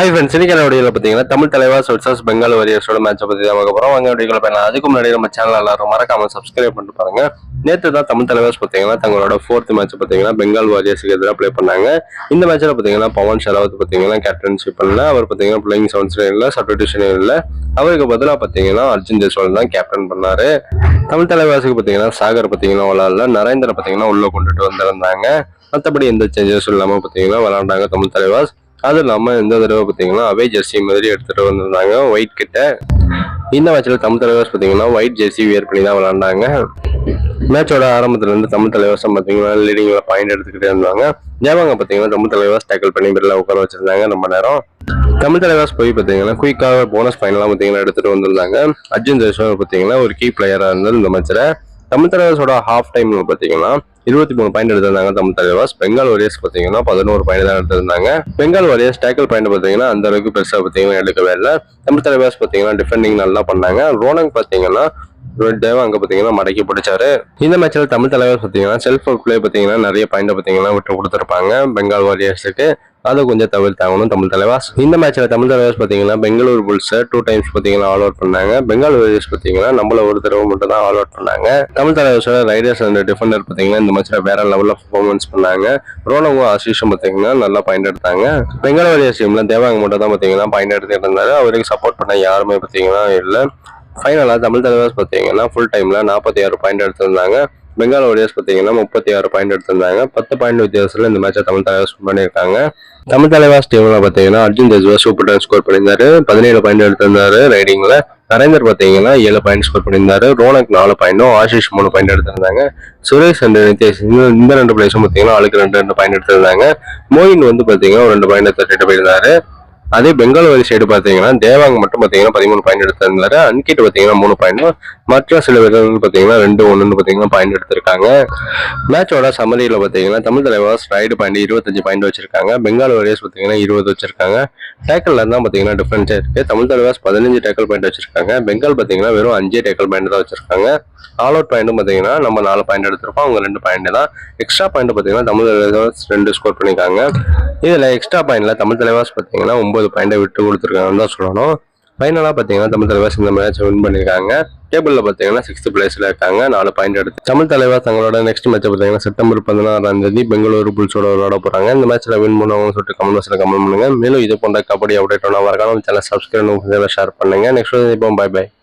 Hi friends இன்னைக்கு வீடியோவில் பார்த்தீங்கன்னா தமிழ் தலைவாஸ் வர்சஸ் பெங்கால் வாரியர்ஸோட மேட்சை பற்றி தான் பார்க்க போகிறோம் வாங்க வீடியோவில் போய் அதுக்கு முன்னாடி நம்ம சேனல் எல்லாரும் மறக்காம சப்ஸ்கிரைப் பண்ணிட்டு பாருங்க. நேற்று தான் தமிழ் தலைவாஸ் பார்த்தீங்கன்னா தங்களோட ஃபோர்த் மேட்ச் பார்த்தீங்கன்னா பெங்கால் வாரியர்ஸுக்கு எதிராக ப்ளே பண்ணாங்க. இந்த மேட்ச்சில் பார்த்தீங்கன்னா பவன் ஷெராவத் பார்த்தீங்கன்னா கேப்டன்ஷிப் பண்ணல. அவர் பார்த்தீங்கன்னா பிளேயிங் செவன்ஸ்லையும் இல்லை சப்டிடியூஷன் இல்லை. அவருக்கு பதிலாக பார்த்தீங்கன்னா அர்ஜுன் ஜெய்ஸ்வால் தான் கேப்டன் பண்ணார். தமிழ் தலைவாசுக்கு பார்த்தீங்கன்னா சாகர் பார்த்தீங்கன்னா விளாட்ல நரேந்திர பார்த்தீங்கன்னா உள்ளே கொண்டுட்டு வந்திருந்தாங்க. மற்றபடி எந்த சேஞ்சஸும் இல்லாமல் பார்த்தீங்கன்னா விளாண்டாங்க தமிழ் தலைவாஸ். அது இல்லாமல் இந்த தடவை பார்த்தீங்கன்னா அவே ஜெர்சி மாதிரி எடுத்துகிட்டு வந்திருந்தாங்க. ஒயிட் கிட்ட. இந்த மேட்ச்சில் தமிழ் தலைவாஸ் பார்த்தீங்கன்னா ஒயிட் ஜெர்சி வியர் பண்ணி தான் விளாண்டாங்க. மேட்சோட ஆரம்பத்துலேருந்து தமிழ் தலைவாசம் பார்த்தீங்கன்னா லீடிங்கில் பாயிண்ட் எடுத்துக்கிட்டே இருந்தாங்க. ஜாவாங்க பார்த்தீங்கன்னா தமிழ் தலைவாஸ் டேக்கிள் பண்ணி பில்ல உட்கார வச்சிருந்தாங்க ரொம்ப நேரம். தமிழ் தலைவாஸ் போய் பார்த்தீங்கன்னா குயிக்காக போனஸ் ஃபைனலாக பார்த்தீங்கன்னா எடுத்துகிட்டு வந்திருந்தாங்க. அர்ஜுன் ஜெய்ஸ்வால் பார்த்தீங்கன்னா ஒரு கீ பிளேயராக இருந்தது இந்த மேட்ச்சில் தமிழ் தலைவாஸோட ஹாஃப் டைமில் பார்த்தீங்கன்னா இருபத்தி மூணு பாயிண்ட் எடுத்திருந்தாங்க தமிழ் தலைவாஸ் பெங்கால் வாரியர்ஸ் பார்த்தீங்கன்னா பதினோரு பாயிண்ட் தான் எடுத்திருந்தாங்க. பெங்கால் வாரியர்ஸ் டேக்கிள் பாயிண்ட் பார்த்தீங்கன்னா அந்த அளவுக்கு பெருசாக பார்த்தீங்கன்னா எடுக்கவே இல்லை. தமிழ் தலைவாஸ் பார்த்தீங்கன்னா டிஃபெண்டிங் நல்லா பண்ணாங்க. ரோனங் பார்த்தீங்கன்னா தேவா அங்கே பார்த்தீங்கன்னா மடக்கி பிடிச்சாரு. இந்த மேட்ச்சில் தமிழ் தலைவர் பார்த்தீங்கன்னா செல்ஃப் பிளே பார்த்தீங்கன்னா நிறைய பாயிண்ட் பார்த்தீங்கன்னா விட்டு கொடுத்துருப்பாங்க பெங்கால் வாரியர்ஸுக்கு அதை கொஞ்சம் தவிர்த்தாகணும் தமிழ் தலைவாஸ். இந்த மேட்ச்ல தமிழ் தலைவாஸ் பாத்தீங்கன்னா பெங்களூர் புல்ஸை டூ டைம்ஸ் பாத்தீங்கன்னா ஆல் அவுட் பண்ணாங்க. பெங்கால் வாரியர்ஸ் பாத்தீங்கன்னா நம்மள ஒரு தடவை மட்டும் தான் ஆல் அவுட் பண்ணாங்க. தமிழ் தலைவாஸோட ரைடர்ஸ் அண்ட் டிஃபெண்டர் பாத்தீங்கன்னா இந்த மேட்ச்ல வேற லெவல்ல பர்ஃபார்மன்ஸ் பண்ணாங்க. ரோனவும் ஆசிஷும் பாத்தீங்கன்னா நல்லா பாயிண்ட் எடுத்தாங்க. பெங்கால் வாரியர்ஸ் டீம்ல தேவாங்க மட்டும் தான் பாத்தீங்கன்னா பாயிண்ட் எடுத்துட்டு இருந்தாரு. அவருக்கு சப்போர்ட் பண்ண யாருமே பாத்தீங்கன்னா இல்லை. ஃபைனலாக தமிழ் தலைவர்ஸ் பார்த்தீங்கன்னா ஃபுல் டைமில் நாற்பத்தி ஆறு பாயிண்ட் எடுத்திருந்தாங்க. பெங்கால் ஓடியர்ஸ் பார்த்தீங்கன்னா முப்பத்தி ஆறு பாயிண்ட் எடுத்திருந்தாங்க. பத்து பாயிண்ட் வித்தியாசத்தில் இந்த மேட்சை தமிழ் தலைவாஸ் பண்ணியிருக்காங்க. தமிழ் தலைவாஸ் டீமில் பார்த்தீங்கன்னா Arjun Deshwal super time score பண்ணியிருந்தாரு. பதினேழு பாயிண்ட் எடுத்திருந்தாரு ரைடிங்கில் நரேந்தர் பார்த்தீங்கன்னா ஏழு பாயிண்ட் ஸ்கோர் பண்ணியிருந்தாரு. ரோனக் நாலு பாயிண்டும் ஆஷிஷ் மூணு பாயிண்ட் எடுத்திருந்தாங்க. சுரேஷ் அண்ட் நிதேஷ் இந்த- இந்த ரெண்டு பிளேஸும் பார்த்தீங்கன்னா ஆளுக்கு ரெண்டு ரெண்டு பாயிண்ட் எடுத்திருந்தாங்க. மோயின் வந்து பார்த்தீங்கன்னா ஒரு ரெண்டு பாயிண்ட் தட்டிட்டு போயிருந்தாரு. அதே பெங்களூரு சைடு பார்த்தீங்கன்னா தேவாங் மட்டும் பார்த்தீங்கன்னா பதிமூணு பாயிண்ட் எடுத்திருந்தாரு. அன்கிட்ட பார்த்தீங்கன்னா மூணு பாயிண்ட் மற்ற சில வீரர்கள் பார்த்தீங்கன்னா ரெண்டு ஒன்றுன்னு பார்த்தீங்கன்னா பாயிண்ட் எடுத்திருக்காங்க. மேட்சோட சமரியில் பார்த்தீங்கன்னா தமிழ் தலைவர் ரைடு பாயிண்ட் இருபத்தஞ்சு பாயிண்ட் வச்சிருக்காங்க. பெங்கால் வாரியர்ஸ் பார்த்தீங்கன்னா இருபது வச்சிருக்காங்க. டேக்கிள் தான் பார்த்தீங்கன்னா டிஃபரன்ஸே இருக்கு. தமிழ் தலைவர்ஸ் பதினஞ்சு டேக்கிள் பாயிண்ட் வச்சிருக்காங்க. பெங்கால் பார்த்தீங்கன்னா வெறும் அஞ்சு டேக்கிள் பாயிண்ட் தான் வச்சிருக்காங்க. ஆல் அவுட் பாயிண்ட்டும் பார்த்தீங்கன்னா நம்ம நாலு பாயிண்ட் எடுத்திருப்போம். அவங்க ரெண்டு பாயிண்ட் தான். எக்ஸ்ட்ரா பாயிண்ட் பார்த்தீங்கன்னா தமிழ் தலைவர் ரெண்டு ஸ்கோர் பண்ணியிருக்காங்க. இதில் எக்ஸ்ட்ரா பாயிண்ட்ல தமிழ் தலைவாஸ் பார்த்தீங்கன்னா ஒன்பது பாயிண்டை விட்டு கொடுத்துருக்காங்கன்னு தான் சொல்லணும். ஃபைனலாக பார்த்தீங்கன்னா தமிழ் தலைவாஸ் இந்த மேட்ச் வின் பண்ணியிருக்காங்க டேபிளில் பார்த்தீங்கன்னா சிக்ஸ்த் பிளேஸில் இருக்காங்க. நாலு பாயிண்ட் எடுத்து தமிழ் தலைவாஸ் தங்களோட நெக்ஸ்ட் மேட்ச் பார்த்தீங்கன்னா செப்டம்பர் பதினாறாம் தேதி பெங்களூரு புல்ஸோட விளாட போகிறாங்க இந்த மேட்ச்சில் வின் பண்ணுவாங்கன்னு சொல்லிட்டு கமெண்ட் பாக்ஸில் கமெண்ட் பண்ணுங்க. மேலும் இது போன்ற கபடி அப்டேட் ஒன்றா வரக்கான சேனல் சப்ஸ்கிரைப் ஷேர் பண்ணுங்க. நெக்ஸ்ட் இப்போ பை பை